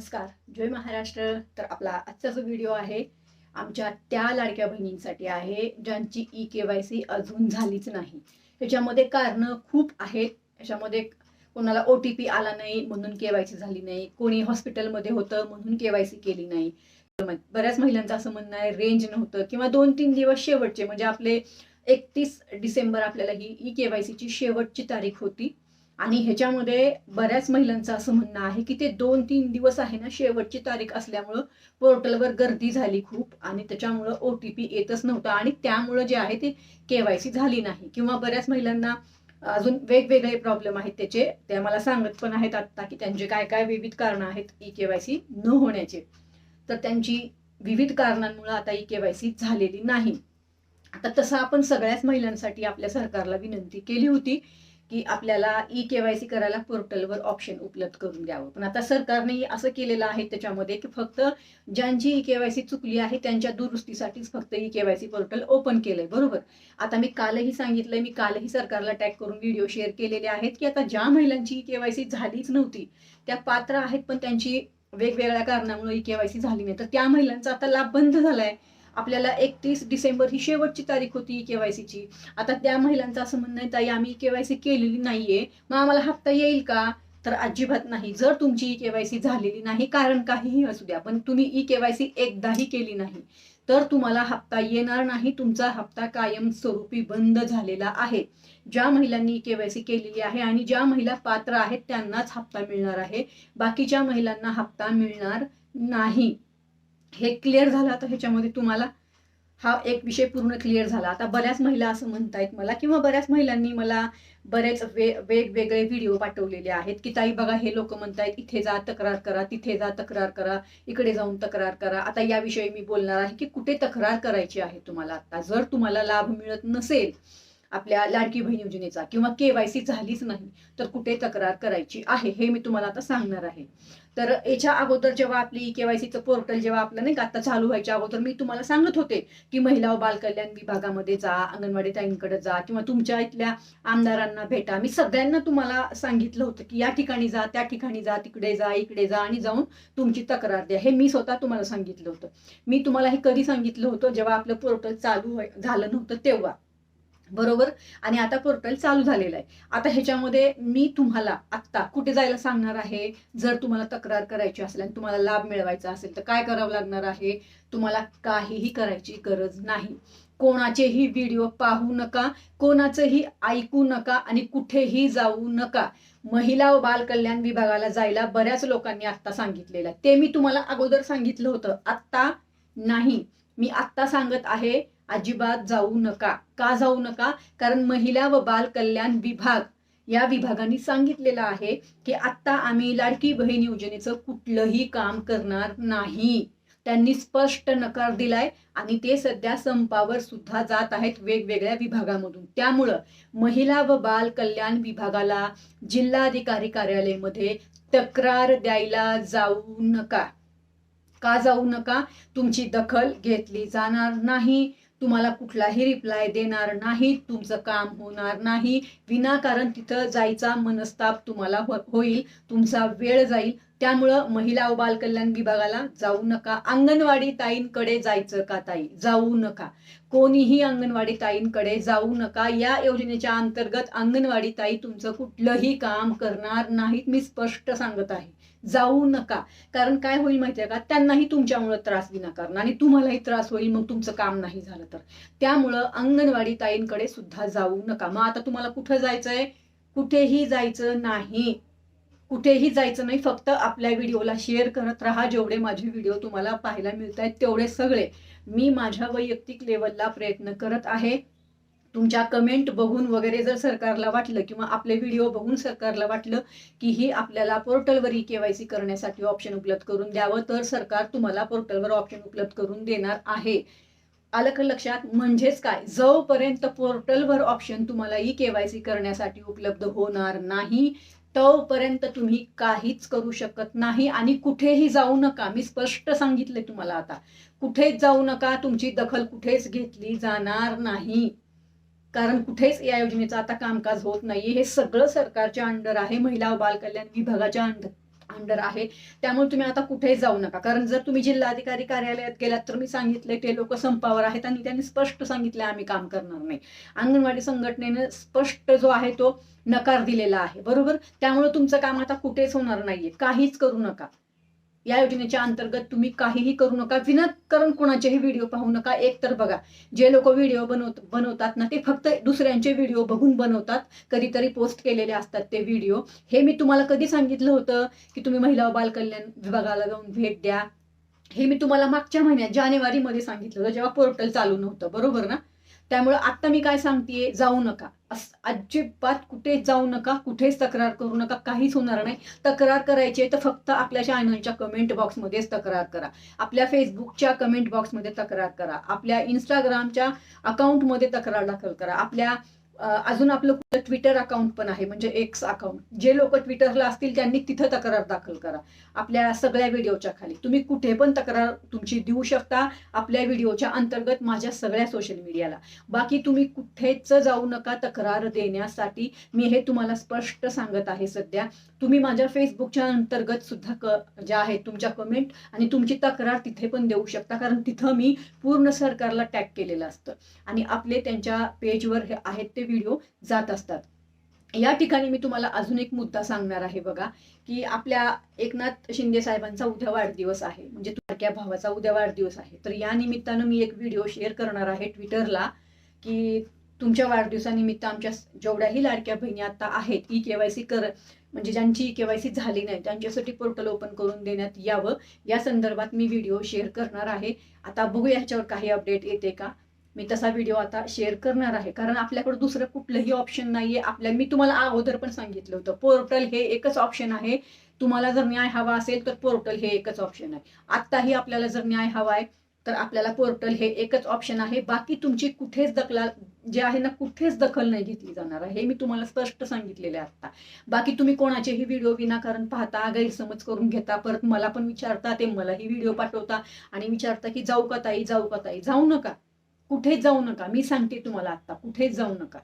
नमस्कार. जय महाराष्ट्र. तर आपला आजचा जो व्हिडिओ आहे आमच्या त्या लाडक्या बहिणींसाठी आहे ज्यांची ई के वाय सी अजून झालीच नाही. ह्याच्यामध्ये कारणं खूप आहेत. याच्यामध्ये कोणाला ओ टी पी आला नाही म्हणून के वाय सी झाली नाही. कोणी हॉस्पिटलमध्ये होतं म्हणून के वाय सी केली नाही. बऱ्याच महिलांचं असं म्हणणं आहे रेंज नव्हतं किंवा दोन तीन दिवस शेवटचे म्हणजे आपले एकतीस डिसेंबर आपल्याला ही ई के वाय सीची शेवटची तारीख होती. आणि ह्याच्यामध्ये बऱ्याच महिलांचं असं म्हणणं आहे की ते दोन तीन दिवस आहे ना शेवटची तारीख असल्यामुळं पोर्टलवर गर्दी झाली खूप आणि त्याच्यामुळं ओ टी पी येतच नव्हता आणि त्यामुळं जे आहे ते के वाय सी झाली नाही. किंवा बऱ्याच महिलांना अजून वेगवेगळे प्रॉब्लेम आहेत त्याचे ते मला सांगत पण आहेत आत्ता की त्यांचे काय काय विविध कारणं आहेत ई के वाय सी न होण्याचे. तर त्यांची विविध कारणांमुळे आता ई के वाय सी झालेली नाही. आता तसं आपण सगळ्याच महिलांसाठी आपल्या सरकारला विनंती केली होती की आपल्याला ई के वाय सी करायला पोर्टलवर ऑप्शन उपलब्ध करून द्यावं. पण आता सरकारने असं केलेलं आहे त्याच्यामध्ये की फक्त ज्यांची ई के वाय सी चुकली आहे त्यांच्या दुरुस्तीसाठीच फक्त E K Y C portal open केलंय. बरोबर? आता मी कालही सांगितलंय मी कालही सरकारला टॅग करून व्हिडिओ शेअर केलेले आहेत की आता ज्या महिलांची ई के वाय सी झालीच नव्हती त्या पात्र आहेत पण त्यांची वेगवेगळ्या कारणामुळे ई के वाय सी झाली नाही. तर त्या महिलांचा आता लाभ बंद झालाय. आपल्याला एकतीस डिसेंबर ही शेवटची तारीख होती केवायसीची. आता त्या महिलांचं असं म्हणणं आहे ताई आम्ही केवायसी केलेली नाहीये. मग आम्हाला हप्ता येईल का? तर अजिबात नाही. जर तुमची ई केवायसी झालेली नाही कारण काहीही असू द्या पण तुम्ही ई केवायसी एकदाही केली नाही तर तुम्हाला हप्ता येणार नाही. तुमचा हप्ता कायमस्वरूपी बंद झालेला आहे. ज्या महिलांनी केवायसी केलेली आहे आणि ज्या महिला पात्र आहेत त्यांनाच हप्ता मिळणार आहे. बाकीच्या महिलांना हप्ता मिळणार नाही. हे क्लिअर झालं आता ह्याच्यामध्ये तुम्हाला. हा एक विषय पूर्ण क्लिअर झाला. आता बऱ्याच महिला असं म्हणतायत मला किंवा बऱ्याच महिलांनी मला बरेच वे वेगवेगळे व्हिडिओ पाठवलेले आहेत की ताई बघा हे लोक म्हणतायत इथे जा तक्रार करा तिथे जा तक्रार करा इकडे जाऊन तक्रार करा. आता याविषयी मी बोलणार आहे की कुठे तक्रार करायची आहे तुम्हाला आता? जर तुम्हाला लाभ मिळत नसेल आपल्या लाडकी बहीण योजनेचा किंवा केवायसी झालीच नाही तर कुठे तक्रार करायची आहे हे मी तुम्हाला आता सांगणार आहे. तर याच्या अगोदर जेव्हा आपली केवायसीचं पोर्टल जेव्हा आपलं नाही का आता चालू व्हायच्या अगोदर मी तुम्हाला सांगत होते की महिला व बालकल्याण विभागामध्ये जा अंगणवाडी ताईंकडे जा किंवा तुमच्या इथल्या आमदारांना भेटा. मी सगळ्यांना तुम्हाला सांगितलं होतं की या ठिकाणी जा त्या ठिकाणी जा तिकडे जा इकडे जा आणि जाऊन तुमची तक्रार द्या. हे मी स्वतः तुम्हाला सांगितलं होतं. मी तुम्हाला हे कधी सांगितलं होतं? जेव्हा आपलं पोर्टल चालू झालं नव्हतं तेव्हा. बरोबर? आणि आता पोर्टल चालू झालेलं आहे. आता ह्याच्यामध्ये मी तुम्हाला आत्ता कुठे जायला सांगणार आहे? जर तुम्हाला तक्रार करायची असेल आणि तुम्हाला लाभ मिळवायचा असेल तर काय करावं लागणार आहे? तुम्हाला काहीही करायची गरज नाही. कोणाचेही व्हिडिओ पाहू नका कोणाचंही ऐकू नका आणि कुठेही जाऊ नका. महिला व बाल कल्याण विभागाला जायला बऱ्याच लोकांनी आत्ता सांगितलेलं आहे. ते मी तुम्हाला अगोदर सांगितलं होतं. आत्ता नाही. मी आत्ता सांगत आहे अजिबात जाऊ नका. का जाऊ नका? कारण महिला व बाल कल्याण विभाग या विभागाने सांगितलेलं आहे की आत्ता आम्ही लाडकी बहीण योजनेचं कुठलंही काम करणार नाही. त्यांनी स्पष्ट नकार दिलाय आणि ते सध्या संपावर सुद्धा जात आहेत वेगवेगळ्या विभागामधून. त्यामुळं महिला व बाल कल्याण विभागाला जिल्हाधिकारी कार्यालयामध्ये तक्रार द्यायला जाऊ नका. का जाऊ नका? तुमची दखल घेतली जाणार नाही. तुम्हाला कुठलाही रिप्लाय देणार नाही तुमचं काम होणार नाही. विनाकारण तिथं जायचा मनस्ताप तुम्हाला हो- होईल तुमचा वेळ जाईल. त्यामुळं महिला व बालकल्याण विभागाला जाऊ नका. अंगणवाडी ताईंकडे जायचं का ताई? जाऊ नका. कोणीही अंगणवाडी ताईंकडे जाऊ नका. या योजनेच्या अंतर्गत अंगणवाडी ताई तुमचं कुठलंही काम करणार नाहीत मी स्पष्ट सांगत आहे. जाऊ नका. कारण काय होईल माहितीये का? त्यांनाही तुमच्यामुळं त्रास विनाकारण आणि तुम्हालाही त्रास होईल मग तुमचं काम नाही झालं तर. त्यामुळं अंगणवाडी ताईंकडे सुद्धा जाऊ नका. मग आता तुम्हाला कुठं जायचंय? कुठेही जायचं नाही. कुठेही जायचं नाही. फक्त आपल्या व्हिडिओला शेअर करत राहा. जेवढे माझे व्हिडिओ तुम्हाला पाहायला मिळत आहेत तेवढे सगळे मी माझ्या वैयक्तिक लेवलला प्रयत्न करत आहे. तुमच्या कमेंट बघून वगैरे जर सरकारला वाटलं किंवा आपले व्हिडिओ बघून सरकारला वाटलं की ही आपल्याला पोर्टलवर ई केवायसी करण्यासाठी ऑप्शन उपलब्ध करून द्यावं तर सरकार तुम्हाला पोर्टलवर ऑप्शन उपलब्ध करून देणार आहे. आलं का लक्षात? म्हणजेच काय? जोपर्यंत पोर्टलवर ऑप्शन तुम्हाला ई केवायसी करण्यासाठी उपलब्ध होणार नाही तोपर्यंत तुम्ही काहीच करू शकत नाही आणि कुठेही जाऊ नका. मी स्पष्ट सांगितले तुम्हाला आता. कुठेच जाऊ नका. तुमची दखल कुठेच घेतली जाणार नाही. कारण कुठेच या योजनेचं आता कामकाज होत नाही हे सगळं सरकारच्या अंडर आहे महिला व विभागाच्या अंडर अंडर आहे. त्यामुळे तुम्ही आता कुठेही जाऊ नका. कारण जर तुम्ही जिल्हाधिकारी कार्यालयात गेलात तर मी सांगितले ते लोक संपावर आहेत आणि त्यांनी स्पष्ट सांगितले आम्ही काम करणार नाही. अंगणवाडी संघटनेनं स्पष्ट जो आहे तो नकार दिलेला आहे. बरोबर? त्यामुळे तुमचं काम आता कुठेच होणार नाहीये. काहीच करू नका. या योजनेच्या अंतर्गत तुम्ही काहीही करू नका. विनाकारण कोणाचेही व्हिडिओ पाहू नका. एक तर बघा जे लोक व्हिडिओ बनवत बनवतात ना ते फक्त दुसऱ्यांचे व्हिडिओ बघून बनवतात. कधीतरी पोस्ट केलेले असतात ते व्हिडिओ हे मी तुम्हाला कधी सांगितलं होतं की तुम्ही महिला व बालकल्याण विभागाला जाऊन भेट द्या? हे मी तुम्हाला मागच्या महिन्यात जानेवारीमध्ये सांगितलं होतं जेव्हा पोर्टल चालू नव्हतं. बरोबर ना? त्यामुळे आता मी काय सांगतेय जाऊ नका. अजिबात कुठे जाऊ नका कुठेच तक्रार करू नका काहीच होणार नाही. तक्रार करायची आहे तर फक्त आपल्या चॅनलच्या कमेंट बॉक्समध्येच तक्रार करा. आपल्या फेसबुकच्या कमेंट बॉक्समध्ये तक्रार करा. आपल्या इंस्टाग्रामच्या अकाउंटमध्ये तक्रार दाखल करा. आपल्या अजून आपलं कुठलं ट्विटर अकाउंट पण आहे म्हणजे एक्स अकाउंट जे लोक ट्विटरला असतील त्यांनी तिथं तक्रार दाखल करा. आपल्या सगळ्या व्हिडिओच्या खाली. तुम्ही कुठे पण तक्रार तुमची देऊ शकता आपल्या व्हिडिओच्या अंतर्गत माझ्या सगळ्या सोशल मीडियाला बाकी तुम्ही कुठेच जाऊ नका तक्रार देण्यासाठी. मी हे तुम्हाला स्पष्ट सांगत आहे सध्या. तुम्ही माझ्या फेसबुकच्या अंतर्गत सुद्धा क ज्या आहेत तुमच्या कमेंट आणि तुमची तक्रार तिथे पण देऊ शकता. कारण तिथं मी पूर्ण सरकारला टॅग केलेलं असतं. आणि आपले त्यांच्या पेजवर हे आहेत ते व्हिडिओ जात असतात. या ठिकाणी मी तुम्हाला अजून एक मुद्दा सांगणार आहे बघा की आपल्या एकनाथ शिंदे साहेबांचा उद्या वाढदिवस आहे. म्हणजे तुमच्या भावाचा उद्या वाढदिवस आहे. तर या निमित्तानं मी एक व्हिडिओ शेअर करणार आहे ट्विटरला की तुमच्या वाढदिवसानिमित्त आमच्या जेवढ्याही लाडक्या बहिणी आता आहेत ई केवायसी कर म्हणजे ज्यांची ई केवायसी झाली नाही त्यांच्यासाठी पोर्टल ओपन करून देण्यात यावं. या संदर्भात मी व्हिडिओ शेअर करणार आहे. आता बघूया ह्याच्यावर काही अपडेट येते का? मी तसा व्हिडिओ आता शेअर करणार आहे. कारण आपल्याकडे दुसरं कुठलंही ऑप्शन नाहीये. आपल्या मी तुम्हाला अगोदर पण सांगितलं होतं पोर्टल हे एकच ऑप्शन आहे. तुम्हाला जर न्याय हवा असेल तर पोर्टल हे एकच ऑप्शन आहे. आत्ताही आपल्याला जर न्याय हवा आहे तर आपल्याला पोर्टल हे एकच ऑप्शन आहे. बाकी तुमची कुठेच दखला जे आहे ना कुठेच दखल नाही घेतली जाणार आहे. हे मी तुम्हाला स्पष्ट सांगितलेले आहे आता बाकी तुम्ही कोणाचेही व्हिडिओ विनाकारण पाहता गैरसमज करून घेता परत मला पण विचारता ते मलाही व्हिडिओ पाठवता. आणि विचारता की जाऊ का ताई? जाऊ का ताई? जाऊ नका. कुठे जाऊ नका. मी सांगते तुम्हाला आता कुठे जाऊ नका.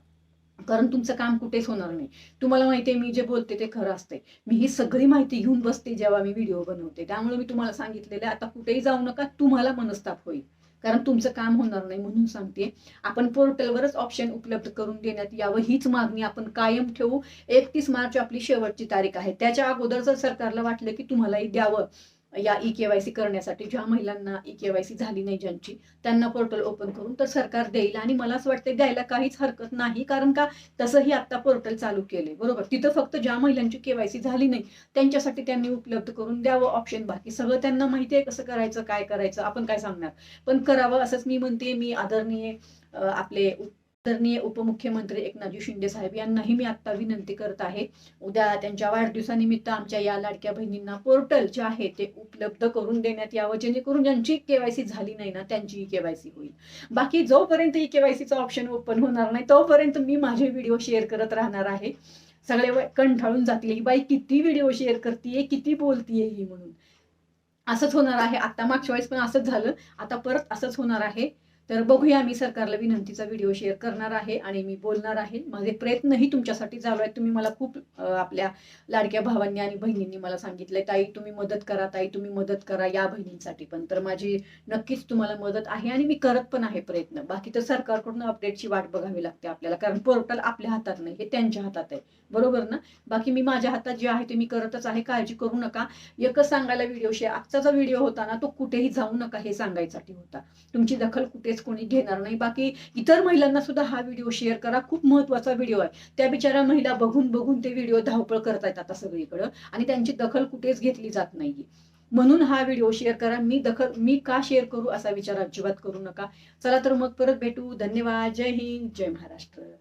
कारण तुमचं काम कुठेच होणार नाही. तुम्हाला माहिती आहे मी जे बोलते ते खरं असते मी ही सगळी माहिती घेऊन बसते जेव्हा मी व्हिडिओ बनवते. त्यामुळे मी तुम्हाला सांगितलेलं आहे आता कुठेही जाऊ नका तुम्हाला मनस्ताप होईल. कारण तुमचं काम होणार नाही म्हणून सांगते. आपण पोर्टलवरच ऑप्शन उपलब्ध करून देण्यात यावं हीच मागणी आपण कायम ठेवू. एकतीस मार्च आपली शेवटची तारीख आहे. त्याच्या अगोदर जर सरकारला वाटलं की तुम्हालाही द्यावं या ई केवायसी करण्यासाठी ज्या महिलांना ई केवायसी झाली नाही ज्यांची त्यांना पोर्टल ओपन करून तर सरकार देईल. आणि मला असं वाटतं द्यायला काहीच हरकत नाही कारण का तसंही आता पोर्टल चालू केले बरोबर? तिथं फक्त ज्या महिलांची केवायसी झाली नाही त्यांच्यासाठी त्यांनी उपलब्ध करून द्यावं ऑप्शन बाकी सगळं त्यांना माहिती आहे कसं करायचं काय करायचं आपण काय सांगणार? पण करावं असंच मी म्हणते मी आदरणीय आपले आदरणीय उपमुख्यमंत्री एकनाथजी शिंदे साहेब यांनाही मी आता विनंती करत आहे. उद्या त्यांच्या वाढदिवसानिमित्त आमच्या या लाडक्या बहिणींना पोर्टल जे आहे ते उपलब्ध करून देण्यात यावं. जेणेकरून ज्यांची केवायसी झाली नाही ना त्यांची केवायसी होईल. बाकी जोपर्यंत ई केवायसीचा ऑप्शन ओपन होणार नाही तोपर्यंत मी माझे व्हिडिओ शेअर करत राहणार आहे. सगळे कंठाळून जातील. ही बाई किती व्हिडिओ शेअर करते किती बोलतीये ही? म्हणून. असंच होणार आहे. आता मागच्या वेळेस पण असंच झालं. आता परत असंच होणार आहे. तर बघूया मी सरकारला विनंतीचा व्हिडिओ शेअर करणार आहे आणि मी बोलणार आहे. माझे प्रयत्नही तुमच्यासाठी चालू आहेत. तुम्ही मला खूप आपल्या लाडक्या भावांनी आणि बहिणींनी मला सांगितलंय. ताई तुम्ही मदत करा. ताई तुम्ही मदत करा या बहिणींसाठी पण. तर माझी नक्कीच तुम्हाला मदत आहे आणि मी करत पण आहे प्रयत्न. बाकी तर सरकारकडून अपडेटची वाट बघावी लागते आपल्याला. कारण पोर्टल आपल्या हातात नाही हे त्यांच्या हातात आहे. बरोबर ना? बाकी मी माझ्या हातात जे आहे ते मी करतच आहे. काळजी करू नका. एकच सांगायला व्हिडिओ शेअर आजचा जो व्हिडिओ होता ना तो कुठेही जाऊ नका हे सांगायसाठी होता. तुमची दखल कुठे कधीच कोणी घेणार नाही. बाकी इतर महिलांना सुद्धा हा व्हिडिओ शेअर करा. खूप महत्त्वाचा व्हिडिओ आहे. त्या बिचाऱ्या महिला बघून बघून ते व्हिडिओ धावपळ करतायत आता सगळीकडं आणि त्यांची दखल कुठेच घेतली जात नाहीये. म्हणून हा व्हिडिओ शेअर करा. मी दखल मी का शेअर करू असा विचार अजिबात करू नका. चला तर मग परत भेटू. धन्यवाद. जय हिंद. जय महाराष्ट्र.